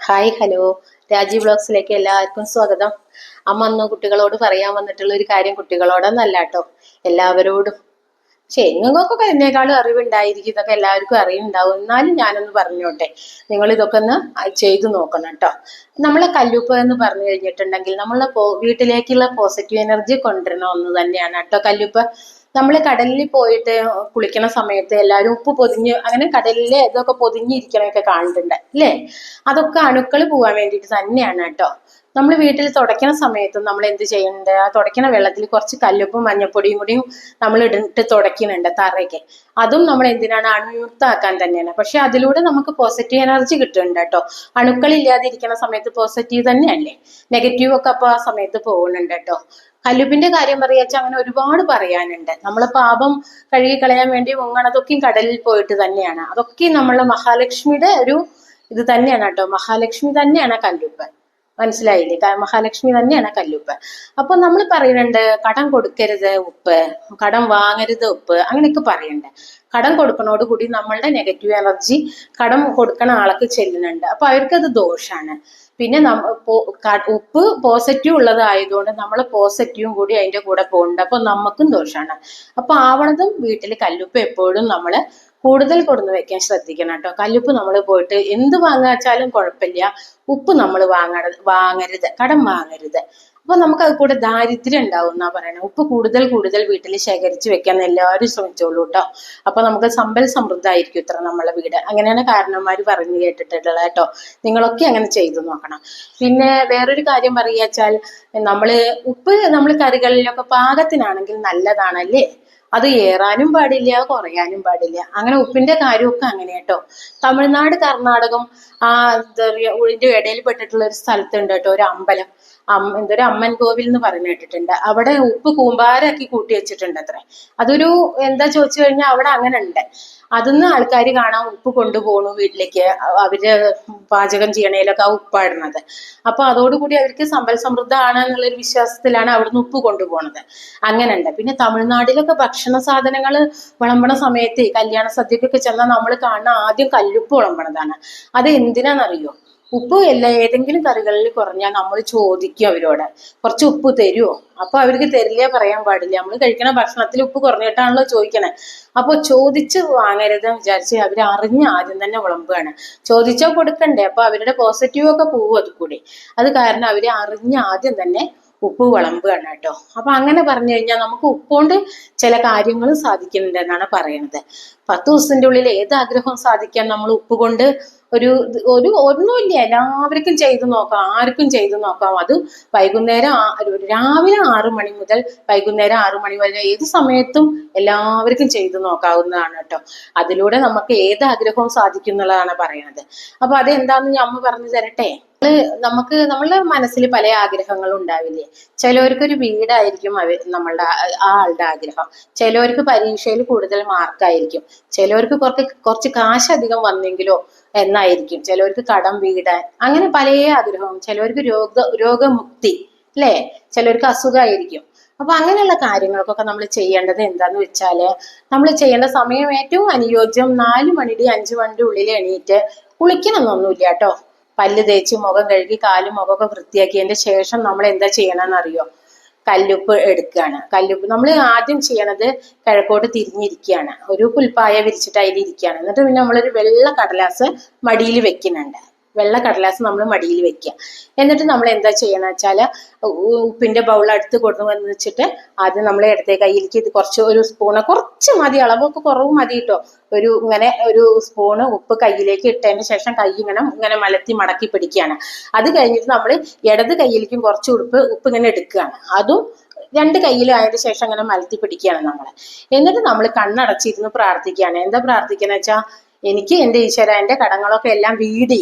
Hi hello Rajeev ബ്ലോഗ്സിലേക്ക് എല്ലാവർക്കും സ്വാഗതം. അമ്മ അന്ന് കുട്ടികളോട് പറയാൻ വന്നിട്ടുള്ള ഒരു കാര്യം കുട്ടികളോടൊന്നല്ല കേട്ടോ എല്ലാവരോടും. പക്ഷെ നിങ്ങൾക്കൊക്കെ എന്നേക്കാളും അറിവുണ്ടായിരിക്കും ഇതൊക്കെ എല്ലാവർക്കും അറിവുണ്ടാവും എന്നാലും ഞാനൊന്ന് പറഞ്ഞോട്ടെ. നിങ്ങൾ ഇതൊക്കെ ഒന്ന് ചെയ്തു നോക്കണം കേട്ടോ. നമ്മളെ കല്ലുപ്പ് എന്ന് പറഞ്ഞു കഴിഞ്ഞിട്ടുണ്ടെങ്കിൽ നമ്മളെ വീട്ടിലേക്കുള്ള പോസിറ്റീവ് എനർജി കൊണ്ടുവരണം ഒന്ന് തന്നെയാണ് കേട്ടോ കല്ലുപ്പ്. നമ്മൾ കടലിൽ പോയിട്ട് കുളിക്കണ സമയത്ത് എല്ലാവരും ഉപ്പ് പൊതിഞ്ഞ് അങ്ങനെ കടലിലെ ഇതൊക്കെ പൊതിഞ്ഞിരിക്കണൊക്കെ കാണുന്നുണ്ട് അല്ലേ? അതൊക്കെ അണുക്കൾ പോകാൻ വേണ്ടിയിട്ട് തന്നെയാണ് കേട്ടോ. നമ്മൾ വീട്ടിൽ തുടയ്ക്കുന്ന സമയത്തും നമ്മൾ എന്ത് ചെയ്യുന്നുണ്ട് ആ തുടയ്ക്കണ വെള്ളത്തിൽ കുറച്ച് കല്ലുപ്പും മഞ്ഞപ്പൊടിയും കൂടിയും നമ്മൾ ഇടിട്ട് തുടയ്ക്കുന്നുണ്ട് തറയ്ക്ക്. അതും നമ്മൾ എന്തിനാണ്? അണുയുക്താക്കാൻ തന്നെയാണ്. പക്ഷെ അതിലൂടെ നമുക്ക് പോസിറ്റീവ് എനർജി കിട്ടുന്നുണ്ട് കേട്ടോ. അണുക്കളില്ലാതിരിക്കുന്ന സമയത്ത് പോസിറ്റീവ് തന്നെയല്ലേ? നെഗറ്റീവ് ഒക്കെ അപ്പോൾ ആ സമയത്ത് പോകുന്നുണ്ട് കേട്ടോ. കല്ലുപ്പിന്റെ കാര്യം പറയാച്ചാൽ അങ്ങനെ ഒരുപാട് പറയാനുണ്ട്. നമ്മൾ പാപം കഴുകി കളയാൻ വേണ്ടി മുങ്ങണതൊക്കെയും കടലിൽ പോയിട്ട് തന്നെയാണ്. അതൊക്കെ നമ്മളെ മഹാലക്ഷ്മിയുടെ ഒരു ഇത് തന്നെയാണ് കേട്ടോ. മഹാലക്ഷ്മി തന്നെയാണ് കല്ലുപ്പ്. മനസ്സിലായില്ലേ? മഹാലക്ഷ്മി തന്നെയാണ് കല്ലുപ്പ്. അപ്പൊ നമ്മൾ പറയുന്നുണ്ട് കടം കൊടുക്കരുത് ഉപ്പ്. കടം വാങ്ങരുത് ഉപ്പ്. അങ്ങനെയൊക്കെ പറയുന്നുണ്ട്. കടം കൊടുക്കണോട് കൂടി നമ്മളുടെ നെഗറ്റീവ് എനർജി കടം കൊടുക്കണ ആൾക്ക് ചെല്ലുന്നുണ്ട്. അപ്പൊ അവർക്കത് ദോഷാണ്. പിന്നെ ഉപ്പ് പോസിറ്റീവ് ഉള്ളതായതുകൊണ്ട് നമ്മൾ പോസിറ്റീവും കൂടി അതിന്റെ കൂടെ പോകുന്നുണ്ട് അപ്പോൾ നമുക്കും ദോഷമാണ് അപ്പോൾ ആവണതും വീട്ടിൽ കല്ലുപ്പ് എപ്പോഴും നമ്മൾ കൂടുതൽ കൊടുന്ന് വെക്കാൻ ശ്രദ്ധിക്കണം കേട്ടോ. കല്ലുപ്പ് നമ്മൾ പോയിട്ട് എന്ത് വാങ്ങാച്ചാലും കുഴപ്പമില്ല. ഉപ്പ് നമ്മൾ വാങ്ങണ വാങ്ങരുത്. കടം വാങ്ങരുത്. അപ്പൊ നമുക്ക് അത് കൂടെ ദാരിദ്ര്യം ഉണ്ടാവും എന്നാ പറയണത് ഉപ്പ് കൂടുതൽ കൂടുതൽ വീട്ടിൽ ശേഖരിച്ച് വെക്കാൻ എല്ലാവരും ശ്രമിച്ചോളൂ കേട്ടോ അപ്പൊ നമുക്ക് സമ്പൽ സമൃദ്ധമായിരിക്കും ഇത്ര നമ്മളെ വീട്. അങ്ങനെയാണ് കാരണന്മാർ പറഞ്ഞു കേട്ടിട്ടുള്ളത് കേട്ടോ നിങ്ങളൊക്കെ അങ്ങനെ ചെയ്തു നോക്കണം. പിന്നെ വേറൊരു കാര്യം പറയാച്ചാൽ നമ്മൾ ഉപ്പ് നമ്മൾ കറികളിലൊക്കെ പാകത്തിനാണെങ്കിൽ നല്ലതാണല്ലേ? അത് ഏറാനും പാടില്ല കുറയാനും പാടില്ല. അങ്ങനെ ഉപ്പിന്റെ കാര്യമൊക്കെ അങ്ങനെ കേട്ടോ. തമിഴ്നാട് കർണാടകം ആ എന്താ പറയുക ഇതിന്റെ ഇടയിൽ പെട്ടിട്ടുള്ള ഒരു സ്ഥലത്തുണ്ട് കേട്ടോ ഒരു അമ്പലം. അമ്മ എന്തൊരു അമ്മൻ കോവിൽ എന്ന് പറഞ്ഞു കേട്ടിട്ടുണ്ട്. അവിടെ ഉപ്പ് കൂമ്പാരാക്കി കൂട്ടി വെച്ചിട്ടുണ്ട് അത്ര. അതൊരു എന്താ ചോദിച്ചു കഴിഞ്ഞാൽ അവിടെ അങ്ങനെ ഉണ്ട് അതിന്ന് ആൾക്കാർ കാണാൻ ഉപ്പ് കൊണ്ടുപോകണു വീട്ടിലേക്ക്. അവർ പാചകം ചെയ്യണേലൊക്കെ ആ ഉപ്പാടുന്നത്. അപ്പൊ അതോടുകൂടി അവർക്ക് സമ്പൽ സമൃദ്ധമാണ് എന്നുള്ളൊരു വിശ്വാസത്തിലാണ് അവിടുന്ന് ഉപ്പ് കൊണ്ടുപോകുന്നത് അങ്ങനെ ഉണ്ട് പിന്നെ തമിഴ്നാട്ടിലൊക്കെ ഭക്ഷണ സാധനങ്ങൾ വിളമ്പണ സമയത്ത് കല്യാണ സദ്യക്കൊക്കെ ചെന്നാൽ നമ്മൾ കാണുന്ന ആദ്യം കല്ലുപ്പ് വിളമ്പണതാണ്. അത് എന്തിനാണെന്നറിയോ ഉപ്പ് എല്ലാ ഏതെങ്കിലും കറികളിൽ കുറഞ്ഞാൽ നമ്മൾ ചോദിക്കും അവരോട്. കുറച്ച് ഉപ്പ് തരുമോ അപ്പൊ അവർക്ക് തരില്ല പറയാൻ പാടില്ല. നമ്മൾ കഴിക്കണ ഭക്ഷണത്തിൽ ഉപ്പ് കുറഞ്ഞിട്ടാണല്ലോ ചോദിക്കണേ. അപ്പൊ ചോദിച്ച് വാങ്ങരുത് വിചാരിച്ച് അവർ അറിഞ്ഞ് ആദ്യം തന്നെ വിളമ്പുകയാണ്. ചോദിച്ചാൽ കൊടുക്കണ്ടേ അപ്പൊ അവരുടെ പോസിറ്റീവ് ഒക്കെ പോകും അത് കൂടി അത് കാരണം അവർ അറിഞ്ഞ് ആദ്യം തന്നെ ഉപ്പ് വിളമ്പുകയാണ് കേട്ടോ. അപ്പൊ അങ്ങനെ പറഞ്ഞു കഴിഞ്ഞാൽ നമുക്ക് ഉപ്പുകൊണ്ട് ചില കാര്യങ്ങൾ സാധിക്കുന്നുണ്ട് എന്നാണ് പറയുന്നത് പത്ത് ദിവസത്തിന്റെ ഉള്ളിൽ ഏത് ആഗ്രഹവും സാധിക്കാൻ നമ്മൾ ഉപ്പ് കൊണ്ട് ഒരു ഒരു ഒന്നുമില്ല. എല്ലാവർക്കും ചെയ്തു നോക്കാം ആർക്കും ചെയ്തു നോക്കാം. അത് വൈകുന്നേരം രാവിലെ ആറു മണി മുതൽ വൈകുന്നേരം ആറു മണി വരെ ഏത് സമയത്തും എല്ലാവർക്കും ചെയ്തു നോക്കാവുന്നതാണ് കേട്ടോ. അതിലൂടെ നമുക്ക് ഏത് ആഗ്രഹവും സാധിക്കും എന്നുള്ളതാണ് പറയുന്നത്. അപ്പൊ അതെന്താന്ന് ഞാൻ അമ്മ പറഞ്ഞു തരട്ടെ? നമുക്ക് നമ്മളുടെ മനസ്സിൽ പല ആഗ്രഹങ്ങളും ഉണ്ടാവില്ലേ? ചിലവർക്ക് ഒരു വീടായിരിക്കും അവർ നമ്മളുടെ ആ- ആളുടെ ആഗ്രഹം. ചിലവർക്ക് പരീക്ഷയിൽ കൂടുതൽ മാർക്കായിരിക്കും ചിലവർക്ക് കുറച്ച് കുറച്ച് കാശ് അധികം വന്നെങ്കിലോ എന്നായിരിക്കും. ചിലവർക്ക് കടം വീടാൻ അങ്ങനെ പല ആഗ്രഹവും. ചിലവർക്ക് രോഗ രോഗമുക്തി അല്ലേ? ചിലവർക്ക് അസുഖമായിരിക്കും. അപ്പൊ അങ്ങനെയുള്ള കാര്യങ്ങൾക്കൊക്കെ നമ്മൾ ചെയ്യേണ്ടത് എന്താന്ന് വെച്ചാൽ നമ്മൾ ചെയ്യേണ്ട സമയം ഏറ്റവും അനുയോജ്യം നാല് മണിയുടെ അഞ്ചു മണിയുടെ ഉള്ളിൽ എണീറ്റ് കുളിക്കണമെന്നൊന്നുമില്ല കേട്ടോ. പല്ല് തേച്ച് മുഖം കഴുകി കാലും മുഖമൊക്കെ വൃത്തിയാക്കിയതിന്റെ ശേഷം നമ്മൾ എന്താ ചെയ്യണമെന്ന് അറിയോ കല്ലുപ്പ് എടുക്കുകയാണ്. കല്ലുപ്പ് നമ്മൾ ആദ്യം ചെയ്യണത് കിഴക്കോട്ട് തിരിഞ്ഞിരിക്കുകയാണ്. ഒരു പുൽപ്പായ വിരിച്ചിട്ട് അതിൽ ഇരിക്കുകയാണ് എന്നിട്ട് പിന്നെ നമ്മളൊരു വെള്ള കടലാസ് മടിയിൽ വെക്കുന്നുണ്ട്. വെള്ള കടലാസ് നമ്മൾ മടിയിൽ വെക്കുക എന്നിട്ട് നമ്മൾ എന്താ ചെയ്യണം വെച്ചാൽ ഉപ്പിന്റെ ബൗൾ അടുത്ത് കൊണ്ടുവന്ന് വെച്ചിട്ട് ആദ്യം നമ്മൾ ഇടത്തെ കയ്യിലേക്ക് ഇത് കുറച്ച് ഒരു സ്പൂണ് കുറച്ച് മതി അളവൊക്കെ കുറവ് മതി കേട്ടോ ഒരു ഇങ്ങനെ ഒരു സ്പൂണ് ഉപ്പ് കയ്യിലേക്ക് ഇട്ടതിന് ശേഷം കൈ ഇങ്ങനെ ഇങ്ങനെ മലത്തി മടക്കി പിടിക്കുകയാണ് അത് കഴിഞ്ഞിട്ട് നമ്മൾ ഇടത് കയ്യിലേക്കും കുറച്ച് ഉപ്പ് ഉപ്പ് ഇങ്ങനെ എടുക്കുകയാണ് അതും രണ്ട് കയ്യിലും ആയതിനു ശേഷം ഇങ്ങനെ മലത്തി പിടിക്കുകയാണ് നമ്മൾ എന്നിട്ട് നമ്മൾ കണ്ണടച്ചിരുന്ന് പ്രാർത്ഥിക്കുകയാണ് എന്താ പ്രാർത്ഥിക്കുന്നത് വെച്ചാൽ എനിക്ക് എന്റെ ഈശ്വര എന്റെ കടങ്ങളൊക്കെ എല്ലാം വീടി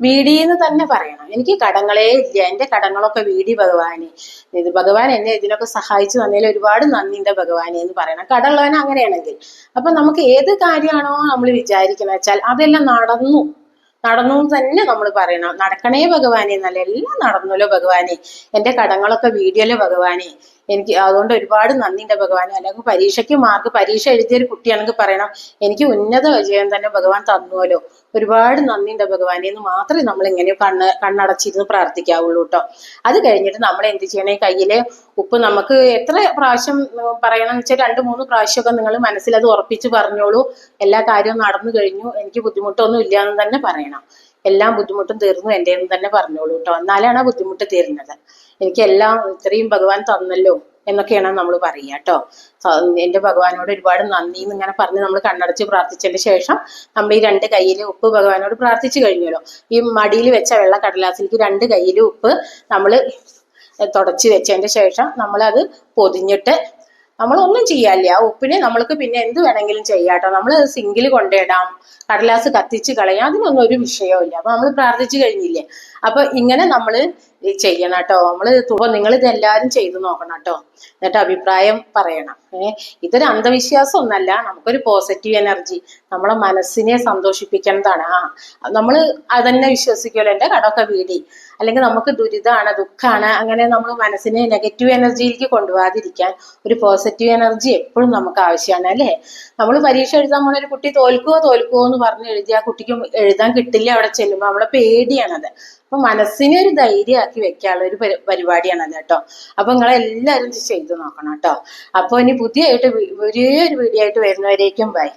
വീടി എന്ന് തന്നെ പറയണം. എനിക്ക് കടങ്ങളേ ഇല്ല എന്റെ കടങ്ങളൊക്കെ വീടി ഭഗവാനെ. ഇത് ഭഗവാൻ എന്നെ ഇതിനൊക്കെ സഹായിച്ചു തന്നതിൽ ഒരുപാട് നന്ദിയുണ്ട് ഭഗവാനെ എന്ന് പറയണം. കടമുള്ളവൻ അങ്ങനെയാണെങ്കിൽ. അപ്പൊ നമുക്ക് ഏത് കാര്യമാണോ നമ്മൾ വിചാരിക്കുന്നത് വെച്ചാൽ അതെല്ലാം നടന്നു. നടന്നു തന്നെ നമ്മൾ പറയണം. നടക്കണേ ഭഗവാനെ എന്നല്ല എല്ലാം നടന്നല്ലോ ഭഗവാനെ. എന്റെ കടങ്ങളൊക്കെ വീടിയല്ലോ ഭഗവാനെ. എനിക്ക് അതുകൊണ്ട് ഒരുപാട് നന്ദിയുണ്ട് ഭഗവാൻ അല്ലെങ്കിൽ പരീക്ഷയ്ക്ക് മാർക്ക് പരീക്ഷ എഴുതിയൊരു കുട്ടിയാണെങ്കിൽ പറയണം എനിക്ക് ഉന്നത വിജയം തന്നെ ഭഗവാൻ തന്നുവല്ലോ. ഒരുപാട് നന്ദിയുണ്ട് ഭഗവാനെ. എന്ന് മാത്രമേ നമ്മൾ ഇങ്ങനെ കണ്ണ് കണ്ണടച്ചിരുന്ന് പ്രാർത്ഥിക്കാവുള്ളൂ കേട്ടോ. അത് കഴിഞ്ഞിട്ട് നമ്മൾ എന്ത് ചെയ്യണേ? കയ്യിലെ ഉപ്പ് നമുക്ക് എത്ര പ്രാവശ്യം പറയണം പറയണമെന്ന് വെച്ചാൽ രണ്ട് മൂന്ന് പ്രാവശ്യമൊക്കെ നിങ്ങൾ മനസ്സിൽ അത് ഉറപ്പിച്ച് പറഞ്ഞോളൂ. എല്ലാ കാര്യവും നടന്നു കഴിഞ്ഞു. എനിക്ക് ബുദ്ധിമുട്ടൊന്നും ഇല്ല എന്ന് തന്നെ പറയണം. എല്ലാം ബുദ്ധിമുട്ടും തീർന്നു എന്റെ എന്ന് തന്നെ പറഞ്ഞോളൂ കേട്ടോ എന്നാലാണ് ആ ബുദ്ധിമുട്ട് തീരുന്നത് എനിക്ക് എല്ലാം ഇത്രയും ഭഗവാൻ തന്നല്ലോ എന്നൊക്കെയാണ് നമ്മൾ പറയുക കേട്ടോ എന്റെ ഭഗവാനോട് ഒരുപാട് നന്ദി എന്ന് ഇങ്ങനെ പറഞ്ഞ് നമ്മൾ കണ്ണടച്ച് പ്രാർത്ഥിച്ചതിന് ശേഷം നമ്മൾ ഈ രണ്ട് കയ്യിൽ ഉപ്പ് ഭഗവാനോട് പ്രാർത്ഥിച്ചു കഴിഞ്ഞല്ലോ. ഈ മടിയിൽ വെച്ച വെള്ള കടലാസിലേക്ക് രണ്ട് കയ്യിൽ ഉപ്പ് നമ്മൾ തുടച്ച് വെച്ചതിന്റെ ശേഷം നമ്മളത് പൊതിഞ്ഞിട്ട് നമ്മളൊന്നും ചെയ്യാല്ല ആ ഉപ്പിന് നമ്മൾക്ക് പിന്നെ എന്ത് വേണമെങ്കിലും ചെയ്യാട്ടോ. നമ്മൾ സിങ്കിൽ കൊണ്ടിടാം കടലാസ് കത്തിച്ച് കളയാം. അതിനൊന്നും ഒരു വിഷയവുമില്ല അപ്പൊ നമ്മൾ പ്രാർത്ഥിച്ചു കഴിഞ്ഞില്ലേ? അപ്പൊ ഇങ്ങനെ നമ്മൾ ചെയ്യണം കേട്ടോ. നമ്മൾ നിങ്ങൾ ഇതെല്ലാവരും ചെയ്തു നോക്കണം കേട്ടോ. എന്നിട്ട് അഭിപ്രായം പറയണം. ഏഹ് ഇതൊരു അന്ധവിശ്വാസം ഒന്നല്ല. നമുക്കൊരു പോസിറ്റീവ് എനർജി നമ്മളെ മനസ്സിനെ സന്തോഷിപ്പിക്കുന്നതാണ് ആ നമ്മൾ അതന്നെ വിശ്വസിക്കുമല്ലോ. എന്റെ കടമൊക്കെ വീടി. അല്ലെങ്കിൽ നമുക്ക് ദുരിതമാണ് ദുഃഖമാണ് അങ്ങനെ നമ്മൾ മനസ്സിനെ നെഗറ്റീവ് എനർജിയിലേക്ക് കൊണ്ടുപോകാതിരിക്കാൻ ഒരു പോസിറ്റീവ് എനർജി എപ്പോഴും നമുക്ക് ആവശ്യമാണ് അല്ലേ? നമ്മൾ പരീക്ഷ എഴുതാൻ പോണ ഒരു കുട്ടി തോൽക്കുവോ തോൽക്കുവോ എന്ന് പറഞ്ഞ് എഴുതി ആ കുട്ടിക്ക് എഴുതാൻ കിട്ടില്ല അവിടെ ചെല്ലുമ്പോൾ നമ്മളെ പേടിയാണത്. അപ്പൊ മനസ്സിനെ ഒരു ധൈര്യമാക്കി വെക്കാനുള്ള ഒരു പരി- പരിപാടിയാണത് കേട്ടോ. അപ്പൊ നിങ്ങൾ എല്ലാവരും ചെയ്തു നോക്കണം കേട്ടോ. അപ്പൊ ഇനി പുതിയതായിട്ട് ഒരേ ഒരു വീഡിയോ ആയിട്ട് വരുന്നവരേക്കും ബൈ